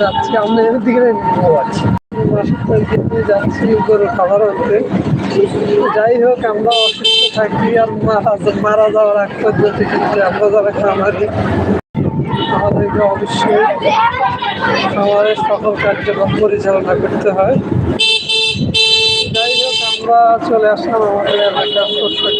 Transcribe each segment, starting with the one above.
যাচ্ছি, আমরা এর দিকে মাসে যাচ্ছি। গরু খাবার যাই হোক, আমরা অসুস্থ থাকি, আর মারা মারা যাওয়ার আগ পর্যন্ত কিন্তু আমরা যারা খামারি, আমাদেরকে অবশ্যই খামারের সকল কার্যক্রম পরিচালনা করতে হয়। যাই হোক, আমরা চলে আসলাম আমাদের এলাকার পোশাক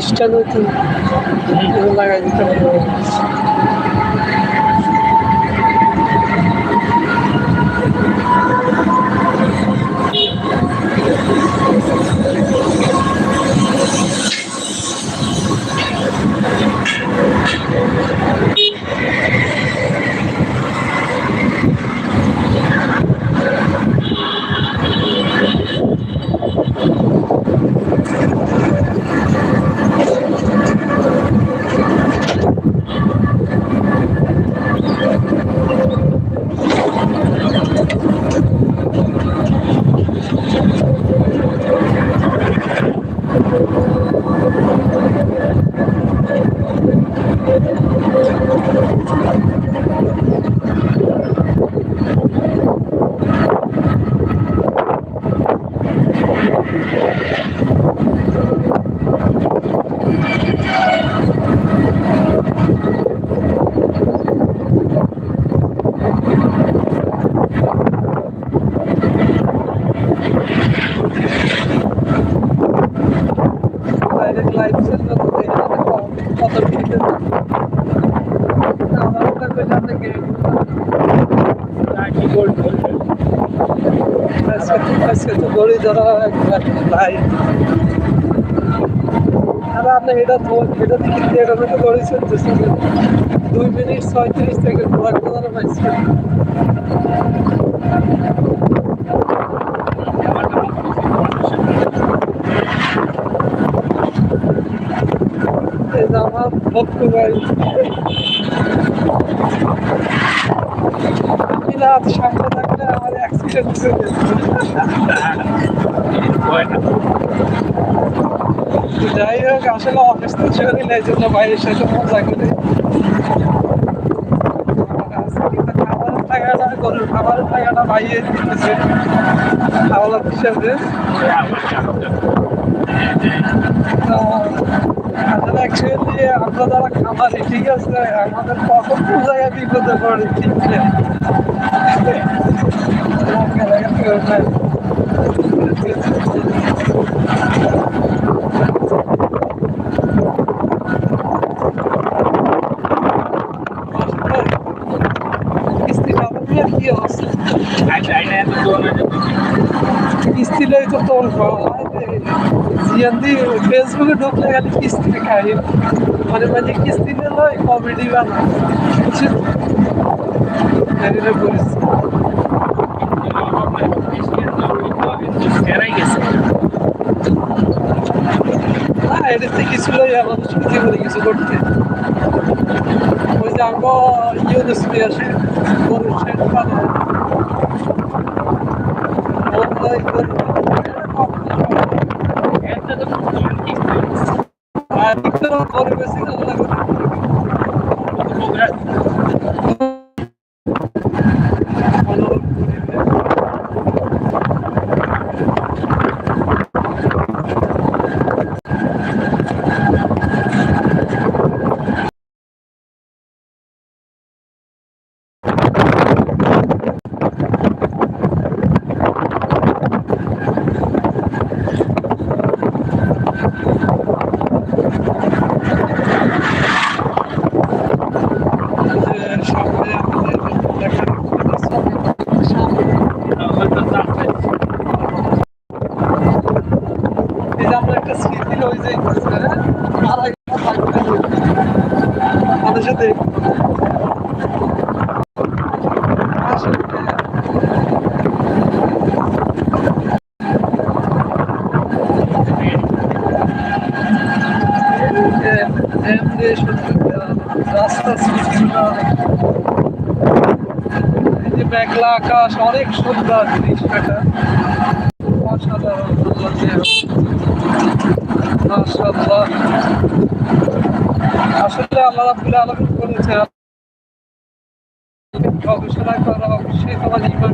Cristiano do Lagarde Thank আজকে তো দড়ি ধরা ভাই। আর আপনি এটা এটা দিয়ে এটা তো দড়ি চলতেছে। দুই মিনিট ছয়ত্রিশ থেকে ঘোরা কথা পাইছি। আমার ভক্ত আমি রাত সামনে থাকলে আমার অ্যাক্সিডেন্ট হয়ে যেত। যাই হোক আসলে অফিস তো শরীর এই জন্য বাইরের সাথে মজা করে গরুর খাবারের টাকাটা বাইরে দিতেছে অ্যাকচুয়ালি আমরা যারা খামারি ঠিক আছে আমাদের কোন জায়গায় বিপদে পড়ে ঠিক görmez. İstilayı çok doğru falan. Yani Facebook'a dokla geldi kisti bir kayıp. Hani bence kisti ne la komedi var. Şimdi nereye polis? না এটাতে কিছু লই আমাদের সত্যি করে কিছু করতে ওই যে আমরা ইউনিস নিয়ে আসে গরুর শেড পাবে আকাশ অনেক সুন্দর দৃশ্যটা অসাধারণ মাশাআল্লাহ আসলে আল্লাহ আলামিন বলেছে গবেষণা করা অবশ্যই তোমার ইমান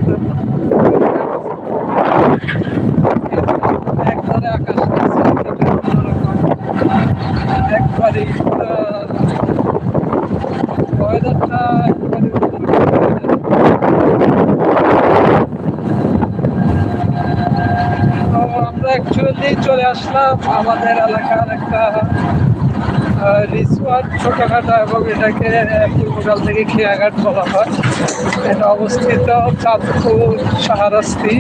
একবারে আকাশ একবারে ওয়েদারটা একবারে তো আমরা অ্যাকচুয়ালি চলে আসলাম, আমাদের এলাকার একটা রিসোর্ট ছোটখাটো এবং এটাকে পূর্বকাল থেকে খেয়াঘাট বলা হয়। এটা অবস্থিত চাঁদপুর সাহারাস্তি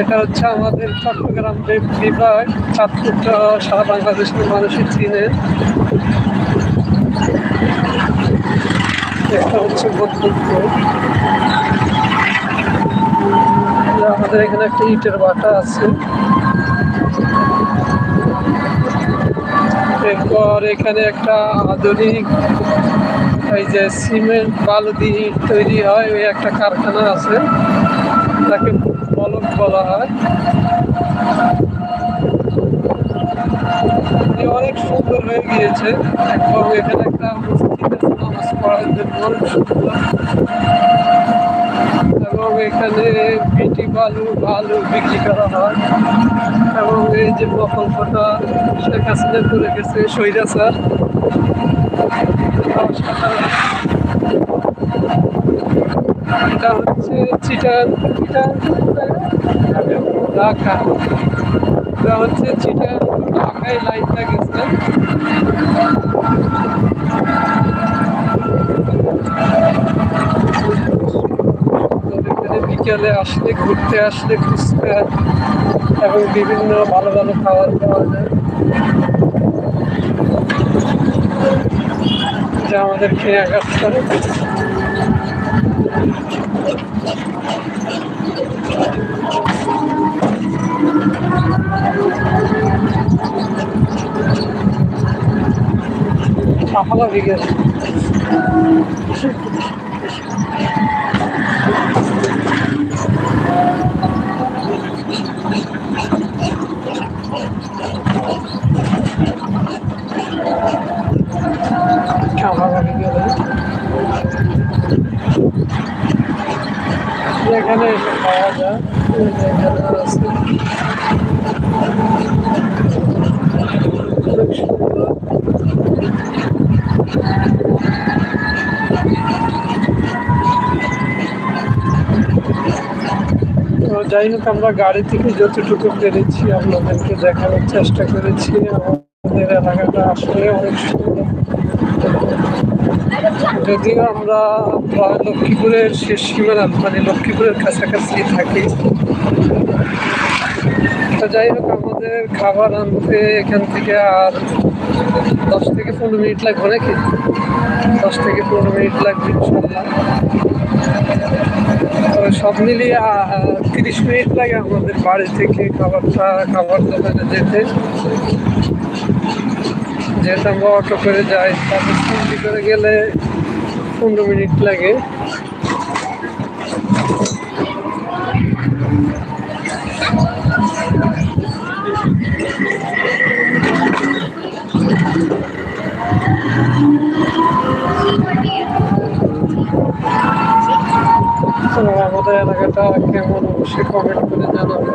এটা হচ্ছে আমাদের চট্টগ্রাম বিভাগ, চাঁদপুরটা সারা বাংলাদেশের মানুষই চিনে। এটা হচ্ছে বন্ধুত্ব আমাদের এখানে একটা ইটের বাটা আছে। এরপর এখানে একটা আধুনিক, এই যে সিমেন্ট বালু দিয়ে তৈরি হয়, ওই একটা কারখানা আছে। তাকে বলক বলা হয়। অনেক সুন্দর হয়ে গিয়েছে। এবং এখানে একটা মসজিদ নামাজ পড়ার জন্য অনেক সুন্দর। এখানে বিটি বালু বালু বিক্রি করা হয়। এবং এই যে প্রকল্পটা শেখ হাসিনা করে গেছে সৈরা স্যার। এটা হচ্ছে এটা হচ্ছে গেছে এখানে বিকেলে আসলে, ঘুরতে আসলে ফুচকা এবং বিভিন্ন ভালো ভালো খাবার পাওয়া যায়। যা আমাদের কেনাকাট করে। সফল বিকেল খাবার বিকেল এখানে এসে খাওয়া যায় এই যে এখানে আছে অনেক সুন্দর তো যাই হোক, আমরা গাড়ি থেকে যতটুকু পেরেছি আপনাদেরকে দেখানোর চেষ্টা করেছি। আমাদের এলাকাটা আসলে অনেক সুন্দর। যদিও আমরা প্রায় লক্ষ্মীপুরের শেষ সীমানা মানে লক্ষ্মীপুরের কাছাকাছি থাকি। তো যাই হোক, আমাদের খাবার আনতে এখান থেকে আর দশ থেকে পনেরো মিনিট লাগবে নাকি? দশ থেকে পনেরো মিনিট লাগবে তবে সব মিলিয়ে তিরিশ মিনিট লাগে আমাদের বাড়ি থেকে খাবারটা খাবার দোকানে যেতে। যেহেতু আমরা অটো করে যাই তারপর করে গেলে পনেরো মিনিট লাগে। আমাদের এলাকাটা কেমন অবশ্যই কমেন্ট করে জানাবেন।